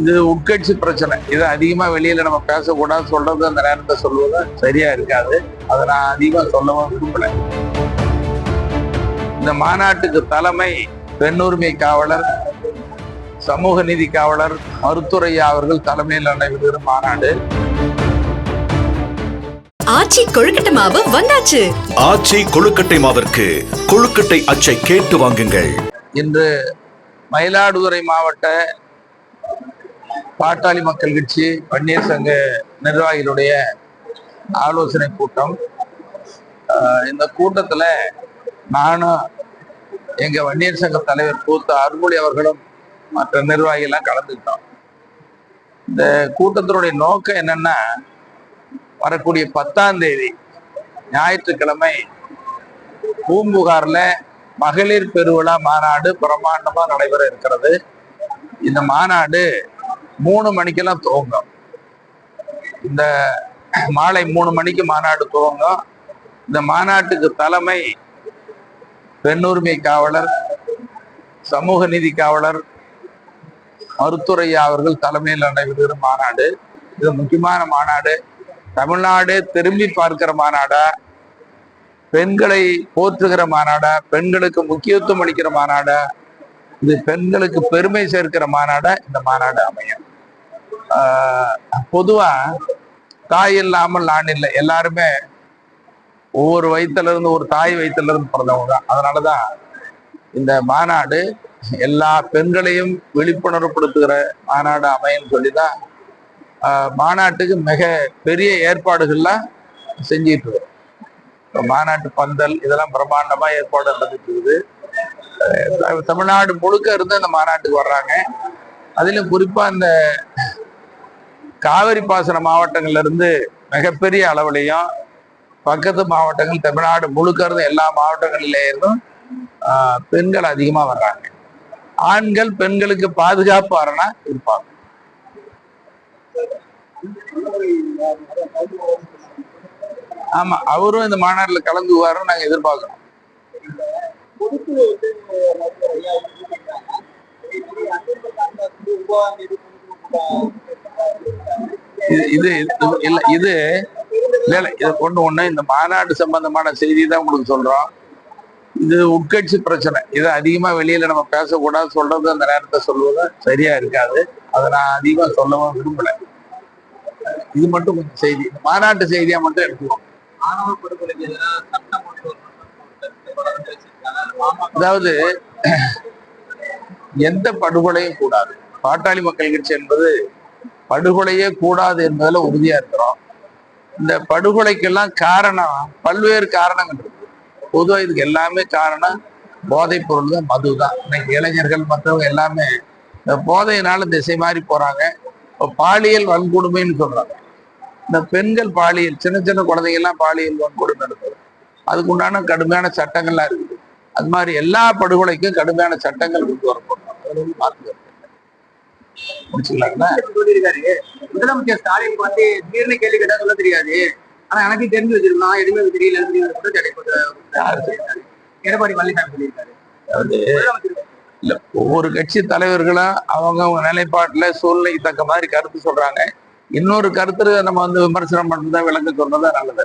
இது உட்கட்சி பிரச்சனை. இது அதிகமா வெளியில நம்ம பேசக்கூடாது சொல்றது அந்த நேரத்தை சொல்வது சரியா இருக்காது. அதை நான் அதிகமா சொல்லவும் விரும்பல. இந்த மாநாட்டுக்கு தலைமை பெண்ணுரிமை காவலர் சமூக நீதி காவலர் மருத்துவரையா அவர்கள் தலைமையில் நடைபெறுகிற மாநாடு. ஆச்சி கொழுக்கட்டை மாவு வந்தாச்சு. ஆச்சி கொழுக்கட்டை மாவிற்கு கொழுக்கட்டை அச்சை கேட்டு வாங்குங்கள். இன்று மயிலாடுதுறை மாவட்ட பாட்டாளி மக்கள் கட்சி வன்னியர் சங்க நிர்வாகிகளுடைய ஆலோசனை கூட்டம். இந்த கூட்டத்தில் நானும் எங்கள் வன்னியர் சங்க தலைவர் கூத்த அருள்மொழி அவர்களும் மற்ற நிர்வாகிகள்லாம் கலந்துக்கிட்டோம். இந்த கூட்டத்தினுடைய நோக்கம் என்னன்னா வரக்கூடிய பத்தாம் தேதி ஞாயிற்றுக்கிழமை பூம்புகாரில் மகளிர் பெருவிழா மாநாடு பிரம்மாண்டமாக நடைபெற இருக்கிறது. இந்த மாநாடு மூணு மணிக்கெல்லாம் துவங்கும். இந்த மாலை மூணு மணிக்கு மாநாடு துவங்கும். இந்த மாநாட்டுக்கு தலைமை பெண்ணுரிமை காவலர் சமூக நீதி காவலர் மருத்துவரையா அவர்கள் தலைமையில் நடைபெறுகிற மாநாடு. இது முக்கியமான மாநாடு. தமிழ்நாடு திரும்பி பார்க்கிற மாநாடா? பெண்களை போற்றுகிற மாநாடா? பெண்களுக்கு முக்கியத்துவம் அளிக்கிற மாநாடா? இது பெண்களுக்கு பெருமை சேர்க்கிற மாநாடா இந்த மாநாடு அமையும். ஆஹ் பொதுவா தாய் இல்லாமல் நான் இல்லை. எல்லாருமே ஒவ்வொரு வயிற்றுல இருந்து ஒரு தாய் வயிற்றுல இருந்து பிறந்தவங்க தான். அதனாலதான் இந்த மாநாடு எல்லா பெண்களையும் விழிப்புணர்வுப்படுத்துகிற மாநாடு அமையும் சொல்லிதான் மாநாட்டுக்கு மிக பெரிய ஏற்பாடுகள்லாம் செஞ்சிட்டு இருக்கோம் மாநாட்டு பந்தல் இதெல்லாம் பிரம்மாண்டமா ஏற்பாடு நடந்துட்டு இருக்குது. தமிழ்நாடு முழுக்க இருந்து அந்த மாநாட்டுக்கு வர்றாங்க. அதிலும் குறிப்பா இந்த காவிரி பாசன மாவட்டங்கள்ல இருந்து மிகப்பெரிய அளவுலையும் பக்கத்து மாவட்டங்கள் தமிழ்நாடு முழுக்க இருந்து எல்லா மாவட்டங்களிலே இருந்தும் ஆஹ் பெண்கள் அதிகமா வர்றாங்க. ஆண்கள் பெண்களுக்கு பாதுகாப்பு அரணா இருப்பாங்க. ஆமா அவரும் இந்த மாநாட்டில் கலந்துக்குவாருன்னு நாங்க எதிர்பார்க்கிறோம். இது இது இது- இல்ல இது இல்ல இல்ல ஒண்ணு ஒண்ணு இந்த மாநாடு சம்பந்தமான செய்தி தான் உங்களுக்கு சொல்றோம். இது உட்கட்சி பிரச்சனை. இதை அதிகமா வெளியில நம்ம பேசக்கூடாது சொல்றது அந்த நேரத்தை சொல்வது சரியா இருக்காது. அதை நான் அதிகமா சொல்லவும் விரும்பல. இது மட்டும் கொஞ்சம் செய்தி. மாநாட்டு செய்தியா மட்டும் எடுத்துக்கோங்க. மாணவ படுகொலைக்கு எதிராக சட்டம் கொண்டு அதாவது எந்த படுகொலையும் கூடாது. பாட்டாளி மக்கள் கட்சி என்பது படுகொலையே கூடாது என்பதில் உறுதியா இருக்கிறோம். இந்த படுகொலைக்கெல்லாம் காரணம் பல்வேறு காரணங்கள் இருக்கு. பொதுவா இதுக்கு எல்லாமே காரணம் போதைப் பொருள் தான் மது தான். இன்னைக்கு இளைஞர்கள் மற்றவங்க எல்லாமே இந்த போதையினால திசை மாறி போறாங்க. இப்போ பாலியல் வன்கொடுமைன்னு சொல்றாங்க. இந்த பெண்கள் பாலியல் சின்ன சின்ன குழந்தைங்கள்லாம் பாலியல் வன்கொடுமை நடக்குது அதுக்கு உண்டான கடுமையான சட்டங்கள்லாம் இருக்கு. அது மாதிரி எல்லா படுகொலைக்கும் கடுமையான சட்டங்கள் கொண்டு கருத்து இல்லை. முடிச்சுக்கலாங்களா? முதலமைச்சர் ஸ்டாலின் வந்து திடீர்னு கேள்வி கேட்டா சொல்ல தெரியாது. ஆனா எனக்கு தெரிஞ்சு வச்சிருக்கலாம். எதுவுமே தெரியல? எடப்பாடி பழனிசாமி சொல்லியிருக்காரு. இல்ல ஒவ்வொரு கட்சி தலைவர்களும் அவங்க அவங்க நிலைப்பாட்டுல சூழ்நிலைக்கு தக்க மாதிரி கருத்து சொல்றாங்க. இன்னொரு கருத்து நம்ம வந்து விமர்சனம் பண்றதா விளக்க சொன்னதா நல்லது.